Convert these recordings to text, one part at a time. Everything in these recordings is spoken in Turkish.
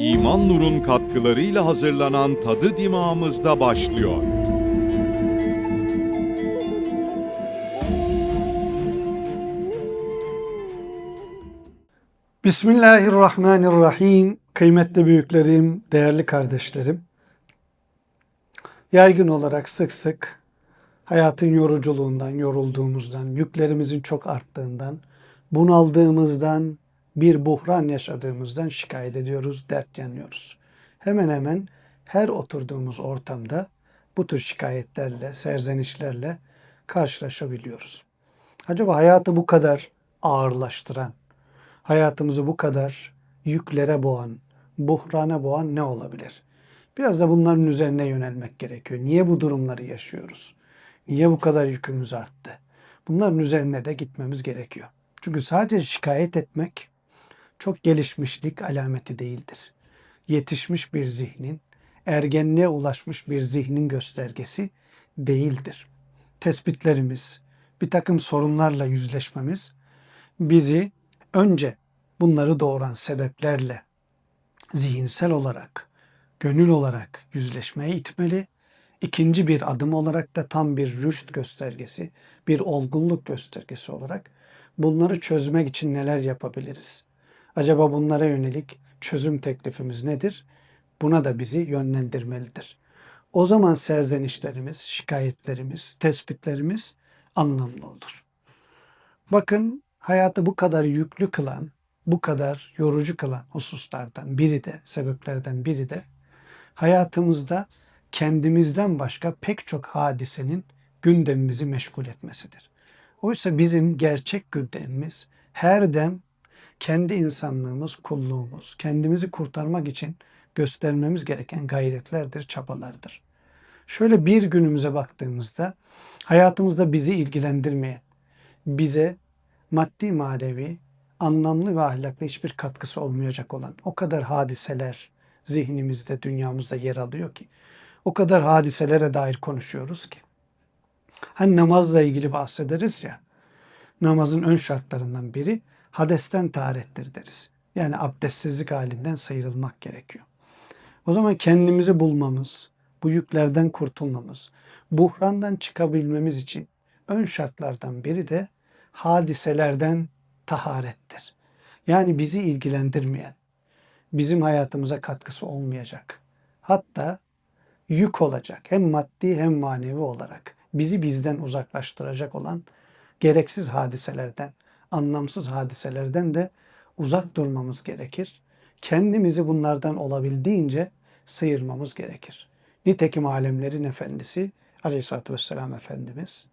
İman Nur'un katkılarıyla hazırlanan Tadı Dimağımızda başlıyor. Bismillahirrahmanirrahim. Kıymetli büyüklerim, değerli kardeşlerim. Yaygın olarak sık sık hayatın yoruculuğundan, yorulduğumuzdan, yüklerimizin çok arttığından, bunaldığımızdan, bir buhran yaşadığımızdan şikayet ediyoruz, dert yanıyoruz. Hemen hemen her oturduğumuz ortamda bu tür şikayetlerle, serzenişlerle karşılaşabiliyoruz. Acaba hayatı bu kadar ağırlaştıran, hayatımızı bu kadar yüklere boğan, buhrana boğan ne olabilir? Biraz da bunların üzerine yönelmek gerekiyor. Niye bu durumları yaşıyoruz? Niye bu kadar yükümüz arttı? Bunların üzerine de gitmemiz gerekiyor. Çünkü sadece şikayet etmek çok gelişmişlik alameti değildir. Yetişmiş bir zihnin, ergenliğe ulaşmış bir zihnin göstergesi değildir. Tespitlerimiz, bir takım sorunlarla yüzleşmemiz bizi önce bunları doğuran sebeplerle zihinsel olarak, gönül olarak yüzleşmeye itmeli. İkinci bir adım olarak da tam bir rüşt göstergesi, bir olgunluk göstergesi olarak bunları çözmek için neler yapabiliriz? Acaba bunlara yönelik çözüm teklifimiz nedir? Buna da bizi yönlendirmelidir. O zaman serzenişlerimiz, şikayetlerimiz, tespitlerimiz anlamlı olur. Bakın hayatı bu kadar yüklü kılan, bu kadar yorucu kılan hususlardan biri de, sebeplerden biri de hayatımızda kendimizden başka pek çok hadisenin gündemimizi meşgul etmesidir. Oysa bizim gerçek gündemimiz her dem kendi insanlığımız, kulluğumuz, kendimizi kurtarmak için göstermemiz gereken gayretlerdir, çabalardır. Şöyle bir günümüze baktığımızda hayatımızda bizi ilgilendirmeyen, bize maddi manevi, anlamlı ve ahlaklı hiçbir katkısı olmayacak olan o kadar hadiseler zihnimizde, dünyamızda yer alıyor ki o kadar hadiselere dair konuşuyoruz ki. Hani namazla ilgili bahsederiz ya, namazın ön şartlarından biri hadesten taharettir deriz. Yani abdestsizlik halinden sıyrılmak gerekiyor. O zaman kendimizi bulmamız, bu yüklerden kurtulmamız, buhrandan çıkabilmemiz için ön şartlardan biri de hadiselerden taharettir. Yani bizi ilgilendirmeyen, bizim hayatımıza katkısı olmayacak. Hatta yük olacak hem maddi hem manevi olarak bizi bizden uzaklaştıracak olan gereksiz hadiselerden, anlamsız hadiselerden de uzak durmamız gerekir. Kendimizi bunlardan olabildiğince sıyırmamız gerekir. Nitekim alemlerin efendisi Aleyhisselatü Vesselam Efendimiz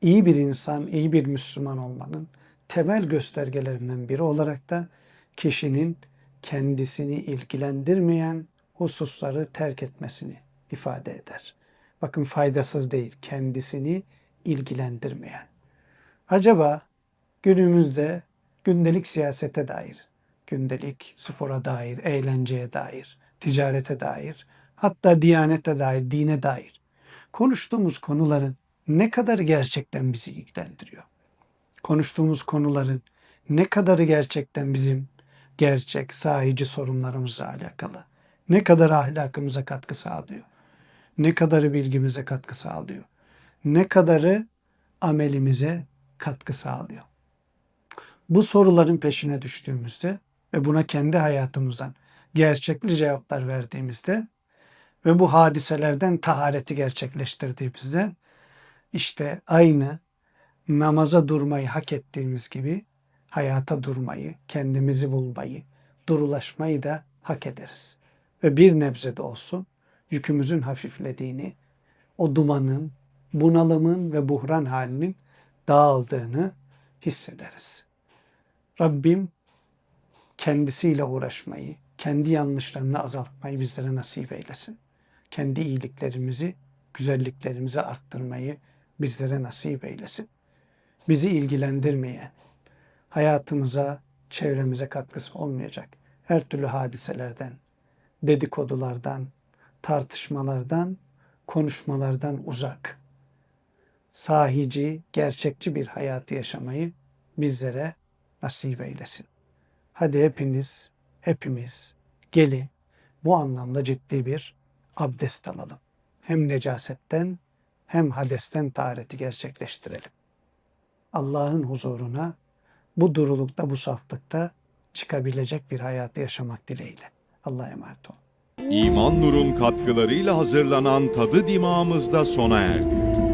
iyi bir insan, iyi bir Müslüman olmanın temel göstergelerinden biri olarak da kişinin kendisini ilgilendirmeyen hususları terk etmesini ifade eder. Bakın faydasız değil, kendisini ilgilendirmeyen. Acaba günümüzde gündelik siyasete dair, gündelik spora dair, eğlenceye dair, ticarete dair, hatta diyanete dair, dine dair konuştuğumuz konuların ne kadar gerçekten bizi ilgilendiriyor? Konuştuğumuz konuların ne kadarı gerçekten bizim gerçek, sahici sorunlarımızla alakalı? Ne kadar ahlakımıza katkı sağlıyor? Ne kadarı bilgimize katkı sağlıyor? Ne kadarı amelimize katkı sağlıyor? Bu soruların peşine düştüğümüzde ve buna kendi hayatımızdan gerçekli cevaplar verdiğimizde ve bu hadiselerden tahareti gerçekleştirdiğimizde işte aynı namaza durmayı hak ettiğimiz gibi hayata durmayı, kendimizi bulmayı, durulaşmayı da hak ederiz. Ve bir nebze de olsun yükümüzün hafiflediğini, o dumanın, bunalımın ve buhran halinin dağıldığını hissederiz. Rabbim kendisiyle uğraşmayı, kendi yanlışlarını azaltmayı bizlere nasip eylesin. Kendi iyiliklerimizi, güzelliklerimizi arttırmayı bizlere nasip eylesin. Bizi ilgilendirmeyen, hayatımıza, çevremize katkısı olmayacak her türlü hadiselerden, dedikodulardan, tartışmalardan, konuşmalardan uzak, sahici, gerçekçi bir hayatı yaşamayı bizlere nasip eylesin. Hadi hepiniz, hepimiz Gelin bu anlamda ciddi bir abdest alalım. Hem necasetten hem hadesten tahareti gerçekleştirelim. Allah'ın huzuruna bu durulukta, bu saflıkta çıkabilecek bir hayatı yaşamak dileğiyle. Allah'a emanet olun. İman Nur'un katkılarıyla hazırlanan Tadı Dimağımızda sona erdi.